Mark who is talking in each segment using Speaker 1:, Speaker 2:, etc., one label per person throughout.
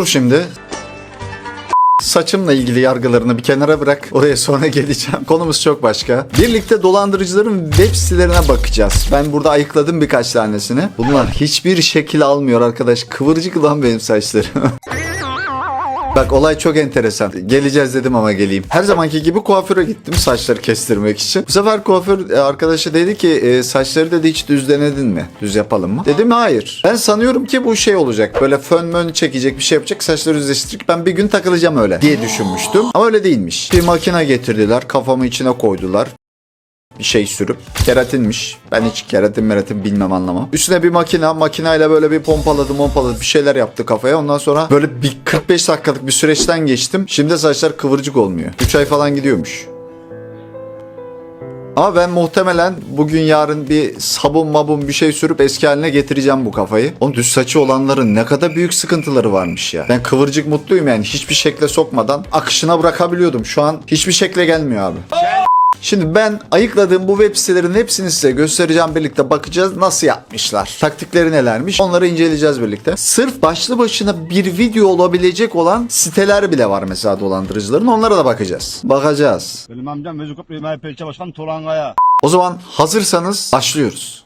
Speaker 1: Dur şimdi. Saçımla ilgili yargılarını bir kenara bırak. Oraya sonra geleceğim. Konumuz çok başka. Birlikte dolandırıcıların web sitelerine bakacağız. Ben burada ayıkladım birkaç tanesini. Bunlar hiçbir şekil almıyor arkadaş. Kıvırcık lan benim saçlarım. Bak olay çok enteresan. Geleceğiz dedim ama geleyim. Her zamanki gibi kuaföre gittim saçları kestirmek için. Bu sefer kuaför e, arkadaşı dedi ki e, saçları dedi hiç düz denedin mi? Düz yapalım mı? Dedim hayır. Ben sanıyorum ki bu şey olacak. Böyle fön mön çekecek bir şey yapacak. Saçları düzleştirecek. Ben bir gün takılacağım öyle diye düşünmüştüm. Ama öyle değilmiş. Bir makine getirdiler. Kafamı içine koydular bir şey sürüp keratinmiş. Ben hiç keratin meratin bilmem anlamam. Üstüne bir makine makineyle böyle bir pompaladı pompaladı bir şeyler yaptı kafaya. Ondan sonra böyle bir 45 dakikalık bir süreçten geçtim. Şimdi saçlar kıvırcık olmuyor. 3 ay falan gidiyormuş. Ama ben muhtemelen bugün yarın bir sabun mabun bir şey sürüp eski haline getireceğim bu kafayı. Onun düz saçı olanların ne kadar büyük sıkıntıları varmış ya. Ben kıvırcık mutluyum yani hiçbir şekle sokmadan akışına bırakabiliyordum. Şu an hiçbir şekle gelmiyor abi. Şimdi ben ayıkladığım bu web sitelerin hepsini size göstereceğim birlikte bakacağız nasıl yapmışlar. Taktikleri nelermiş onları inceleyeceğiz birlikte. Sırf başlı başına bir video olabilecek olan siteler bile var mesela dolandırıcıların onlara da bakacağız. Bakacağız.
Speaker 2: Benim amcam Vezukoplu MHP ilçe başkan Tolangaya.
Speaker 1: O zaman hazırsanız başlıyoruz.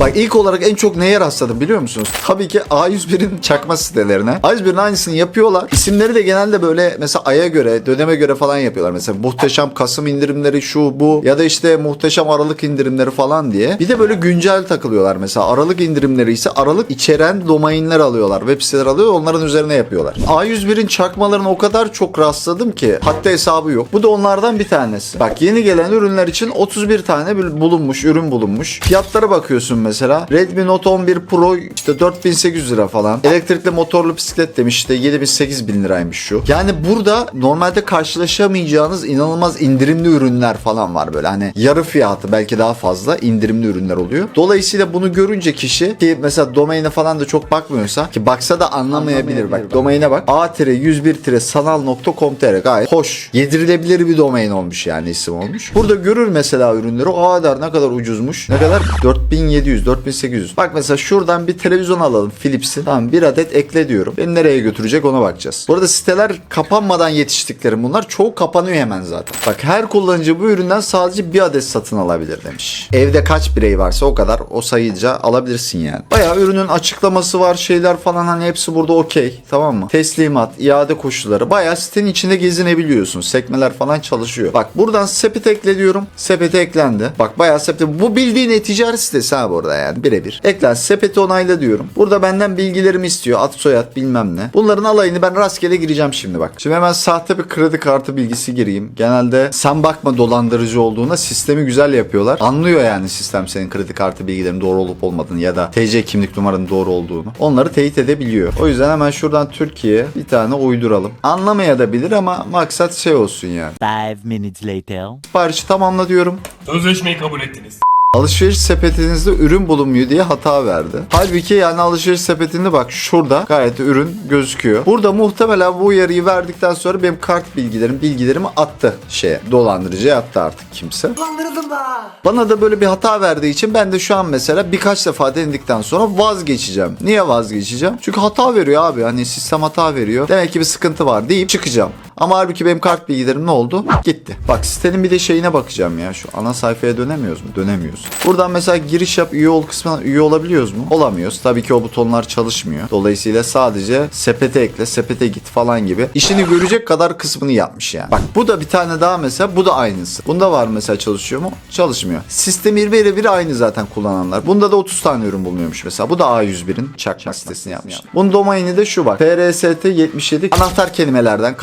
Speaker 1: Bak ilk olarak en çok neye rastladım biliyor musunuz? Tabii ki A101'in çakma sitelerine. A101'in aynısını yapıyorlar. İsimleri de genelde böyle mesela aya göre, döneme göre falan yapıyorlar. Mesela muhteşem Kasım indirimleri şu bu ya da işte muhteşem Aralık indirimleri falan diye. Bir de böyle güncel takılıyorlar. Mesela Aralık indirimleri ise Aralık içeren domainler alıyorlar. Web siteler alıyor onların üzerine yapıyorlar. A101'in çakmalarına o kadar çok rastladım ki hatta hesabı yok. Bu da onlardan bir tanesi. Bak yeni gelen ürünler için 31 tane bulunmuş, ürün bulunmuş. Fiyatlara bakıyorsun mesela. Redmi Note 11 Pro işte 4800 lira falan. Elektrikli motorlu bisiklet demiş işte 7000 bin liraymış şu. Yani burada normalde karşılaşamayacağınız inanılmaz indirimli ürünler falan var böyle. Hani yarı fiyatı belki daha fazla indirimli ürünler oluyor. Dolayısıyla bunu görünce kişi ki mesela domaine falan da çok bakmıyorsa ki baksa da anlamayabilir. Bak domaine bak. a-101-sanal.com.tr gayet hoş. Yedirilebilir bir domain olmuş yani isim olmuş. Burada görür mesela ürünleri. Aa der ne kadar ucuzmuş. Ne kadar? 4700, 4800. Bak mesela şuradan bir televizyon alalım Philips'in. Tamam bir adet ekle diyorum. Beni nereye götürecek ona bakacağız. Bu arada siteler kapanmadan yetiştiklerim bunlar. Çoğu kapanıyor hemen zaten. Bak her kullanıcı bu üründen sadece bir adet satın alabilir demiş. Evde kaç birey varsa o kadar o sayıca alabilirsin yani. Bayağı ürünün açıklaması var şeyler falan hani hepsi burada okey tamam mı? Teslimat, iade koşulları bayağı sitenin içinde gezinebiliyorsun. Sekmeler falan çalışıyor. Bak buradan sepet ekle diyorum. Sepete eklendi. Bak bayağı sepete. Bu bildiğin e-ticaret sitesi ha burada yani birebir. Eklen sepeti onayla diyorum. Burada benden bilgilerimi istiyor. Ad soyad bilmem ne. Bunların alayını ben rastgele gireceğim şimdi bak. Şimdi hemen sahte bir kredi kartı bilgisi gireyim. Genelde sen bakma dolandırıcı olduğuna sistemi güzel yapıyorlar. Anlıyor yani sistem senin kredi kartı bilgilerinin doğru olup olmadığını ya da TC kimlik numaranın doğru olduğunu. Onları teyit edebiliyor. O yüzden hemen şuradan Türkiye bir tane uyduralım. Anlamayabilir ama maksat şey olsun yani.
Speaker 3: Five minutes later.
Speaker 1: Siparişi tamamla diyorum.
Speaker 4: Sözleşmeyi kabul ettiniz.
Speaker 1: Alışveriş sepetinizde ürün bulunmuyor diye hata verdi. Halbuki yani alışveriş sepetinde bak şurada gayet ürün gözüküyor. Burada muhtemelen bu uyarıyı verdikten sonra benim kart bilgilerim bilgilerimi attı şeye. Dolandırıcıya attı artık kimse. Bana da böyle bir hata verdiği için ben de şu an mesela birkaç defa denedikten sonra vazgeçeceğim. Niye vazgeçeceğim? Çünkü hata veriyor abi. Hani sistem hata veriyor. Demek ki bir sıkıntı var deyip çıkacağım. Ama halbuki benim kart bilgilerim ne oldu? Gitti. Bak sitenin bir de şeyine bakacağım ya. Şu ana sayfaya dönemiyoruz mu? Dönemiyoruz. Buradan mesela giriş yap üye ol kısmına üye olabiliyoruz mu? Olamıyoruz. Tabii ki o butonlar çalışmıyor. Dolayısıyla sadece sepete ekle, sepete git falan gibi. işini görecek kadar kısmını yapmış yani. Bak bu da bir tane daha mesela. Bu da aynısı. Bunda var mesela çalışıyor mu? Çalışmıyor. Sistemi birebir aynı zaten kullananlar. Bunda da 30 tane ürün bulunuyormuş mesela. Bu da A101'in çakma sitesini yapmış. Bunun domaini de şu bak. PRST 77 anahtar kelimelerden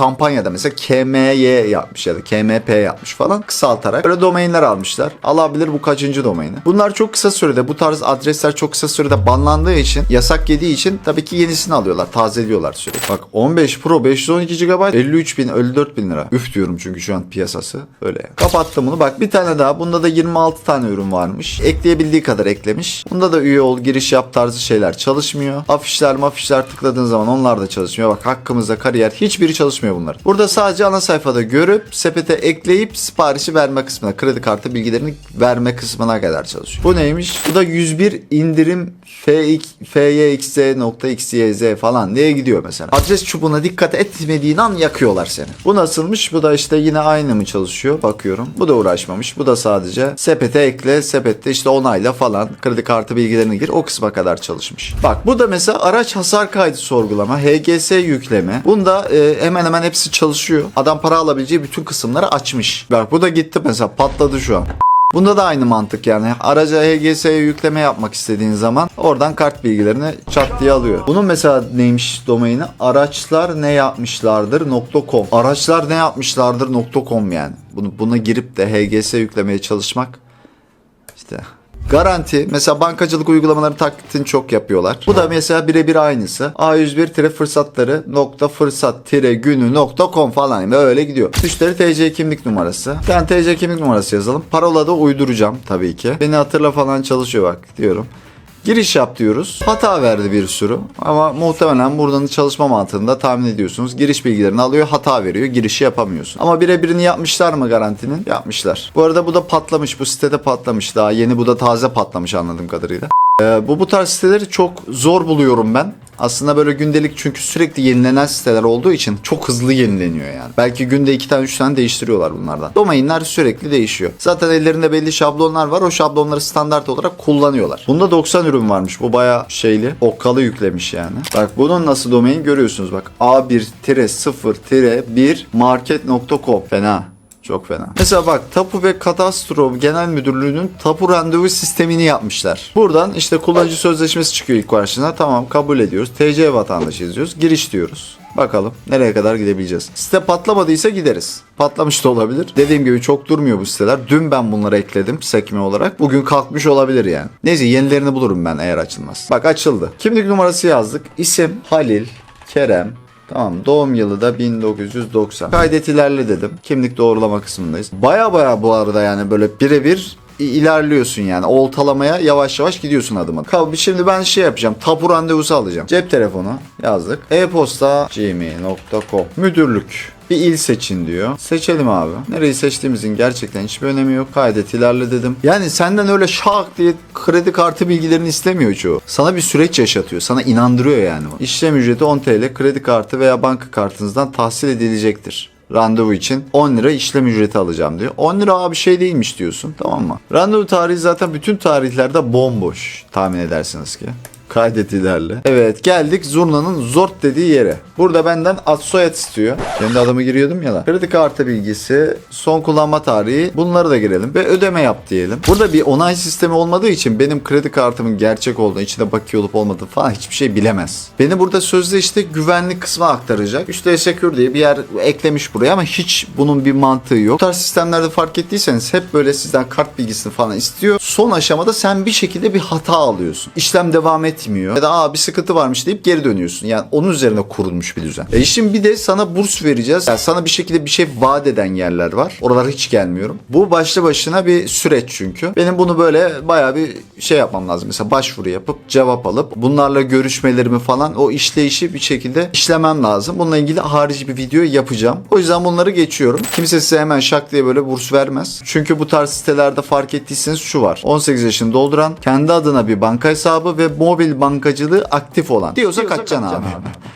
Speaker 1: kampanyada mesela KMY yapmış ya da KMP yapmış falan kısaltarak böyle domainler almışlar. Alabilir bu kaçıncı domaini. Bunlar çok kısa sürede bu tarz adresler çok kısa sürede banlandığı için yasak yediği için tabii ki yenisini alıyorlar. Tazeliyorlar sürekli. Bak 15 Pro 512 GB 53 bin 54 bin lira. Üf diyorum çünkü şu an piyasası öyle. Kapattım bunu. Bak bir tane daha. Bunda da 26 tane ürün varmış. Ekleyebildiği kadar eklemiş. Bunda da üye ol, giriş yap tarzı şeyler çalışmıyor. Afişler mafişler tıkladığın zaman onlar da çalışmıyor. Bak hakkımızda kariyer hiçbiri çalışmıyor bunlar. Burada Burada sadece ana sayfada görüp sepete ekleyip siparişi verme kısmına, kredi kartı bilgilerini verme kısmına kadar çalışıyor. Bu neymiş? Bu da 101 indirim FYXZ.xyz falan diye gidiyor mesela. Adres çubuğuna dikkat etmediğin an yakıyorlar seni. Bu nasılmış? Bu da işte yine aynı mı çalışıyor? Bakıyorum. Bu da uğraşmamış. Bu da sadece sepete ekle, sepette işte onayla falan kredi kartı bilgilerini gir. O kısma kadar çalışmış. Bak bu da mesela araç hasar kaydı sorgulama, HGS yükleme. Bunda e, hemen hemen hepsi çalışıyor. Adam para alabileceği bütün kısımları açmış. Bak bu da gitti mesela patladı şu an. Bunda da aynı mantık yani. Araca HGS'ye yükleme yapmak istediğin zaman oradan kart bilgilerini çat diye alıyor. Bunun mesela neymiş domaini? Araçlar ne yapmışlardır .com. Araçlar ne yapmışlardır .com yani. Bunu, buna girip de HGS yüklemeye çalışmak işte Garanti. Mesela bankacılık uygulamaları taklitini çok yapıyorlar. Bu da mesela birebir aynısı. A101 fırsatları nokta fırsat günü nokta com falan yani öyle gidiyor. Müşteri TC kimlik numarası. Yani TC kimlik numarası yazalım. Parola da uyduracağım tabii ki. Beni hatırla falan çalışıyor bak diyorum. Giriş yap diyoruz. Hata verdi bir sürü. Ama muhtemelen buradan çalışma mantığında tahmin ediyorsunuz. Giriş bilgilerini alıyor, hata veriyor. Girişi yapamıyorsun. Ama birebirini yapmışlar mı garantinin? Yapmışlar. Bu arada bu da patlamış. Bu sitede patlamış. Daha yeni bu da taze patlamış anladığım kadarıyla. Ee, bu bu tarz siteleri çok zor buluyorum ben. Aslında böyle gündelik çünkü sürekli yenilenen siteler olduğu için çok hızlı yenileniyor yani. Belki günde iki tane üç tane değiştiriyorlar bunlardan. Domainler sürekli değişiyor. Zaten ellerinde belli şablonlar var. O şablonları standart olarak kullanıyorlar. Bunda 90 ürün varmış. Bu baya şeyli. Okkalı yüklemiş yani. Bak bunun nasıl domain görüyorsunuz bak. A1-0-1 market.com. Fena. Çok fena. Mesela bak Tapu ve Kadastro Genel Müdürlüğü'nün tapu randevu sistemini yapmışlar. Buradan işte kullanıcı sözleşmesi çıkıyor ilk karşına. Tamam kabul ediyoruz. TC vatandaşı yazıyoruz. Giriş diyoruz. Bakalım nereye kadar gidebileceğiz. Site patlamadıysa gideriz. Patlamış da olabilir. Dediğim gibi çok durmuyor bu siteler. Dün ben bunları ekledim sekme olarak. Bugün kalkmış olabilir yani. Neyse yenilerini bulurum ben eğer açılmaz. Bak açıldı. Kimlik numarası yazdık. İsim Halil Kerem Tamam doğum yılı da 1990. Kaydet ilerle dedim. Kimlik doğrulama kısmındayız. Baya baya bu arada yani böyle birebir ilerliyorsun yani. Oltalamaya yavaş yavaş gidiyorsun adım adım. Şimdi ben şey yapacağım. Tapu randevusu alacağım. Cep telefonu yazdık. E-posta gmail.com Müdürlük. Bir il seçin diyor. Seçelim abi. Nereyi seçtiğimizin gerçekten hiçbir önemi yok. Kaydet ilerle dedim. Yani senden öyle şak diye kredi kartı bilgilerini istemiyor çoğu. Sana bir süreç yaşatıyor. Sana inandırıyor yani. İşlem ücreti 10 TL kredi kartı veya banka kartınızdan tahsil edilecektir randevu için 10 lira işlem ücreti alacağım diyor. 10 lira abi şey değilmiş diyorsun tamam mı? Randevu tarihi zaten bütün tarihlerde bomboş tahmin edersiniz ki. Kaydet ilerle. Evet geldik Zurna'nın Zort dediği yere. Burada benden ad soyad istiyor. Kendi adımı giriyordum ya da. Kredi kartı bilgisi, son kullanma tarihi bunları da girelim. Ve ödeme yap diyelim. Burada bir onay sistemi olmadığı için benim kredi kartımın gerçek olduğunu, içinde bakiye olup olmadığı falan hiçbir şey bilemez. Beni burada sözde işte güvenlik kısmı aktaracak. İşte Secure diye bir yer eklemiş buraya ama hiç bunun bir mantığı yok. Bu tarz sistemlerde fark ettiyseniz hep böyle sizden kart bilgisini falan istiyor. Son aşamada sen bir şekilde bir hata alıyorsun. İşlem devam etmiyor. Ya da aa bir sıkıntı varmış deyip geri dönüyorsun. Yani onun üzerine kurulmuş bir düzen. E şimdi bir de sana burs vereceğiz. Yani sana bir şekilde bir şey vaat eden yerler var. Oralara hiç gelmiyorum. Bu başlı başına bir süreç çünkü. Benim bunu böyle bayağı bir şey yapmam lazım. Mesela başvuru yapıp cevap alıp bunlarla görüşmelerimi falan o işleyişi bir şekilde işlemem lazım. Bununla ilgili harici bir video yapacağım. O yüzden bunları geçiyorum. Kimse size hemen şak diye böyle burs vermez. Çünkü bu tarz sitelerde fark ettiyseniz şu var. 18 yaşını dolduran, kendi adına bir banka hesabı ve mobil bankacılığı aktif olan. Diyorsa, kaçacaksın abi.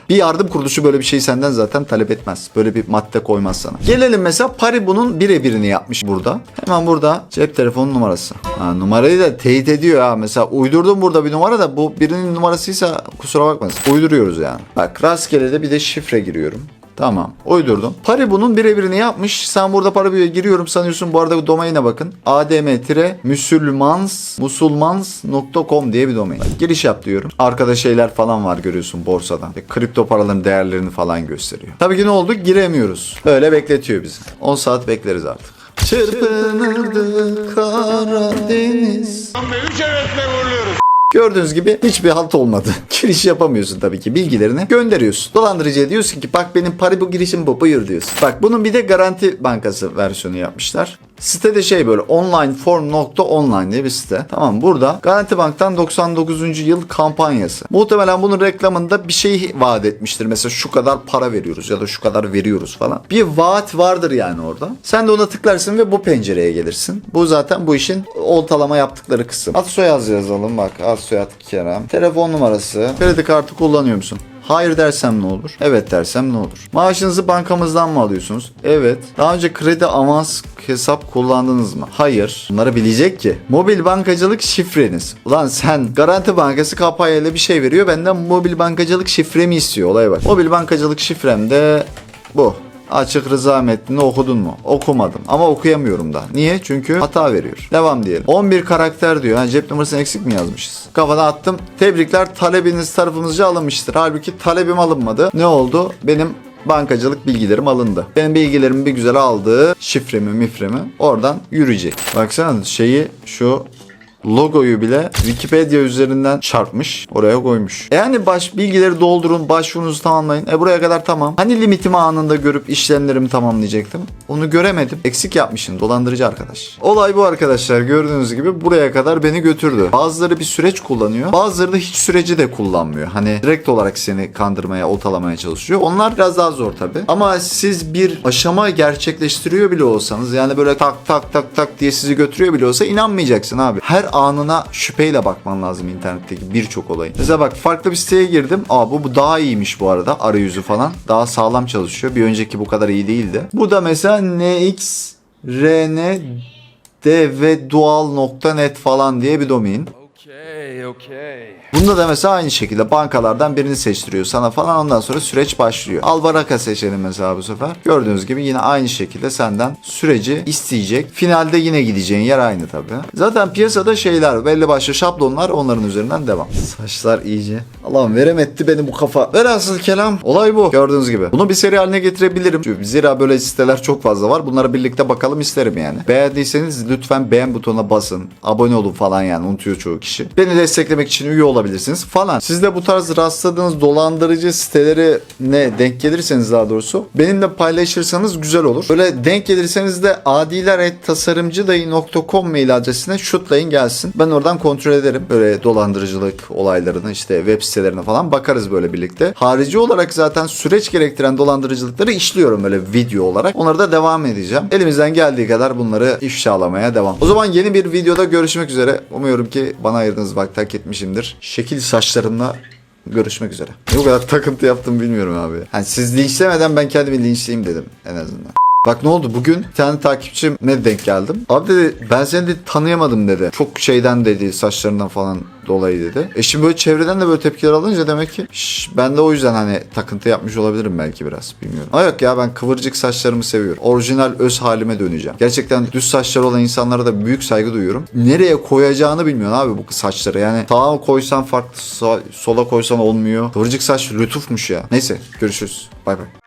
Speaker 1: Bir yardım kuruluşu böyle bir şey senden zaten talep etmez. Böyle bir madde koymaz sana. Gelelim mesela Paribu'nun birebirini yapmış burada. Hemen burada cep telefonu numarası. Ha, numarayı da teyit ediyor ha. Mesela uydurdum burada bir numara da bu birinin numarasıysa kusura bakmasın. Uyduruyoruz yani. Bak rastgele de bir de şifre giriyorum. Tamam. Uydurdum. Paribu'nun birebirini yapmış. Sen burada Paribu'ya giriyorum sanıyorsun. Bu arada bu domaine bakın. adm-musulmans musulmans.com diye bir domain. Giriş yap diyorum. Arkada şeyler falan var görüyorsun borsadan. E, kripto paraların değerlerini falan gösteriyor. Tabii ki ne oldu? Giremiyoruz. Öyle bekletiyor bizi. 10 saat bekleriz artık. Çırpınırdı Karadeniz. Gördüğünüz gibi hiçbir halt olmadı. Giriş yapamıyorsun tabii ki. Bilgilerini gönderiyorsun. Dolandırıcıya diyorsun ki bak benim Paribu girişim bu buyur diyorsun. Bak bunun bir de garanti bankası versiyonu yapmışlar. Sitede şey böyle onlineform.online diye bir site. Tamam burada Garanti Bank'tan 99. yıl kampanyası. Muhtemelen bunun reklamında bir şey vaat etmiştir. Mesela şu kadar para veriyoruz ya da şu kadar veriyoruz falan. Bir vaat vardır yani orada. Sen de ona tıklarsın ve bu pencereye gelirsin. Bu zaten bu işin oltalama yaptıkları kısım. Ad soyad yazalım bak. Ad soyad Kerem. Telefon numarası. Kredi kartı kullanıyor musun? Hayır dersem ne olur? Evet dersem ne olur? Maaşınızı bankamızdan mı alıyorsunuz? Evet. Daha önce kredi avans hesap kullandınız mı? Hayır. Bunları bilecek ki. Mobil bankacılık şifreniz. Ulan sen Garanti Bankası kampanyayla bir şey veriyor. Benden mobil bankacılık şifremi istiyor. Olaya bak. Mobil bankacılık şifrem de bu. Açık rıza metnini okudun mu? Okumadım. Ama okuyamıyorum da. Niye? Çünkü hata veriyor. Devam diyelim. 11 karakter diyor. Ha, cep numarasını eksik mi yazmışız? Kafana attım. Tebrikler talebiniz tarafımızca alınmıştır. Halbuki talebim alınmadı. Ne oldu? Benim bankacılık bilgilerim alındı. Benim bilgilerimi bir güzel aldı. Şifremi mifremi oradan yürüyecek. Baksana şeyi şu logoyu bile Wikipedia üzerinden çarpmış. Oraya koymuş. Yani baş bilgileri doldurun, başvurunuzu tamamlayın. E buraya kadar tamam. Hani limitimi anında görüp işlemlerimi tamamlayacaktım. Onu göremedim. Eksik yapmışım. Dolandırıcı arkadaş. Olay bu arkadaşlar. Gördüğünüz gibi buraya kadar beni götürdü. Bazıları bir süreç kullanıyor. Bazıları da hiç süreci de kullanmıyor. Hani direkt olarak seni kandırmaya, oltalamaya çalışıyor. Onlar biraz daha zor tabi. Ama siz bir aşama gerçekleştiriyor bile olsanız yani böyle tak tak tak tak diye sizi götürüyor bile olsa inanmayacaksın abi. Her anına şüpheyle bakman lazım internetteki birçok olayın. Mesela bak farklı bir siteye girdim. Aa bu, bu daha iyiymiş bu arada. Arayüzü falan. Daha sağlam çalışıyor. Bir önceki bu kadar iyi değildi. Bu da mesela NX RN dvdual.net falan diye bir domain. Bunda da mesela aynı şekilde bankalardan birini seçtiriyor sana falan ondan sonra süreç başlıyor. Albaraka seçelim mesela bu sefer. Gördüğünüz gibi yine aynı şekilde senden süreci isteyecek. Finalde yine gideceğin yer aynı tabii. Zaten piyasada şeyler belli başlı şablonlar onların üzerinden devam. Saçlar iyice. Allah'ım veremetti beni bu kafa. Velhasıl kelam olay bu. Gördüğünüz gibi. Bunu bir seri haline getirebilirim. Çünkü zira böyle siteler çok fazla var. Bunları birlikte bakalım isterim yani. Beğendiyseniz lütfen beğen butonuna basın. Abone olun falan yani unutuyor çoğu kişi. Beni desteklemek için üye olabilirsiniz falan. Siz de bu tarz rastladığınız dolandırıcı siteleri ne denk gelirseniz daha doğrusu benimle paylaşırsanız güzel olur. Böyle denk gelirseniz de adiler.tasarımcıdayı.com mail adresine şutlayın gelsin. Ben oradan kontrol ederim. Böyle dolandırıcılık olaylarını işte web sitelerine falan bakarız böyle birlikte. Harici olarak zaten süreç gerektiren dolandırıcılıkları işliyorum böyle video olarak. Onlara da devam edeceğim. Elimizden geldiği kadar bunları ifşalamaya devam. O zaman yeni bir videoda görüşmek üzere. Umuyorum ki bana ayırdığınız vakti hak etmişimdir. Şekil saçlarımla görüşmek üzere. Bu kadar takıntı yaptım bilmiyorum abi. Hani siz linçlemeden ben kendimi linçleyeyim dedim en azından. Bak ne oldu bugün bir tane takipçim ne denk geldim. Abi dedi ben seni de tanıyamadım dedi. Çok şeyden dedi saçlarından falan dolayı dedi. E şimdi böyle çevreden de böyle tepkiler alınca demek ki şş, ben de o yüzden hani takıntı yapmış olabilirim belki biraz bilmiyorum. Ama yok ya ben kıvırcık saçlarımı seviyorum. Orijinal öz halime döneceğim. Gerçekten düz saçları olan insanlara da büyük saygı duyuyorum. Nereye koyacağını bilmiyorsun abi bu saçları. Yani sağa koysan farklı sola koysan olmuyor. Kıvırcık saç lütufmuş ya. Neyse görüşürüz. Bay bay.